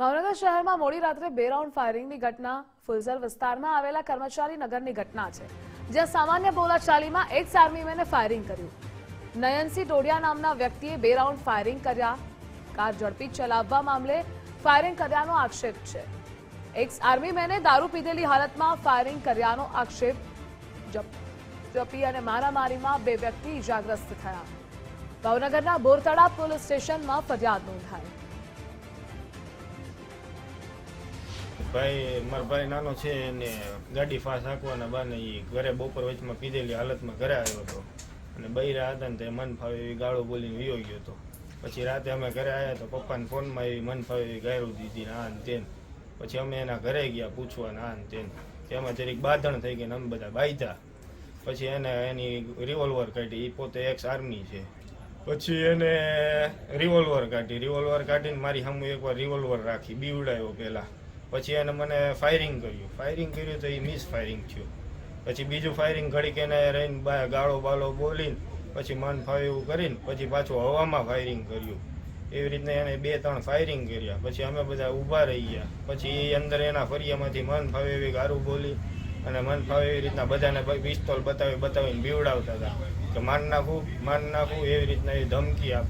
ભાવનગર શહેરમાં મોડી રાત્રે બે રાઉન્ડ ફાયરિંગની ઘટના ફુલઝર વિસ્તારમાં આવેલા કર્મચારી નગરની ઘટના છે, જ્યાં સામાન્ય બોલાચાલીમાં એક આર્મીમેને ફાયરિંગ કર્યું. નયનસિંહ ટોડિયા નામના વ્યક્તિએ બે રાઉન્ડ ફાયરિંગ કર્યા. કાર ઝડપી ચલાવવા મામલે ફાયરિંગ કર્યાનો આક્ષેપ છે. એક્સ આર્મીમેને દારૂ પીધેલી હાલતમાં ફાયરિંગ કર્યાનો આક્ષેપ ઝપી અને મારામારીમાં બે વ્યક્તિ ઇજાગ્રસ્ત થયા. ભાવનગરના બોરતળા પોલીસ સ્ટેશનમાં ફરિયાદ નોંધાઈ. ભાઈ, મારો ભાઈ નાનો છે, એને ગાડી ફાસ હાંકવાના બાને એ ઘરે બપોર વચમાં પીધેલી હાલતમાં ઘરે આવ્યો હતો અને બૈરા હતા ને તે મન ફાવે એવી ગાળો બોલીને વિયો ગયો હતો પછી રાતે અમે ઘરે આવ્યા તો પપ્પાને ફોનમાં એવી મન ફાવે એવી ગાયરું દીધી ને આ ને તેન. પછી અમે એના ઘરે ગયા પૂછવા ને આ ને તેન તેમાં જરીક બાંધણ થઈ ગઈ ને અમે બધા બાંધ્યા. પછી એને એની રિવોલ્વર કાઢી. એ પોતે એક્સ આર્મી છે. પછી એને રિવોલ્વર કાઢી. રિવોલ્વર કાઢીને મારી સામે એકવાર રિવોલ્વર રાખી. બીવડાયો પહેલા પછી એને મને ફાયરિંગ કર્યું. ફાયરિંગ કર્યું તો એ મિસ ફાયરિંગ થયું. પછી બીજું ફાયરિંગ ઘડીક એને રહીને ગાળો બાળો બોલીને પછી મન ફાવે એવું કરીને પછી પાછું હવામાં ફાયરિંગ કર્યું. એવી રીતના એને બે ત્રણ ફાયરિંગ કર્યા. પછી અમે બધા ઊભા રહી ગયા. પછી એ અંદર એના ફરિયામાંથી મન ફાવે એવી ગારું બોલી અને મન ફાવે એવી રીતના બધાને પિસ્તોલ બતાવી બતાવીને બીવડાવતા હતા. કે માન નાખું માન નાખું એવી રીતના એ ધમકી આપી.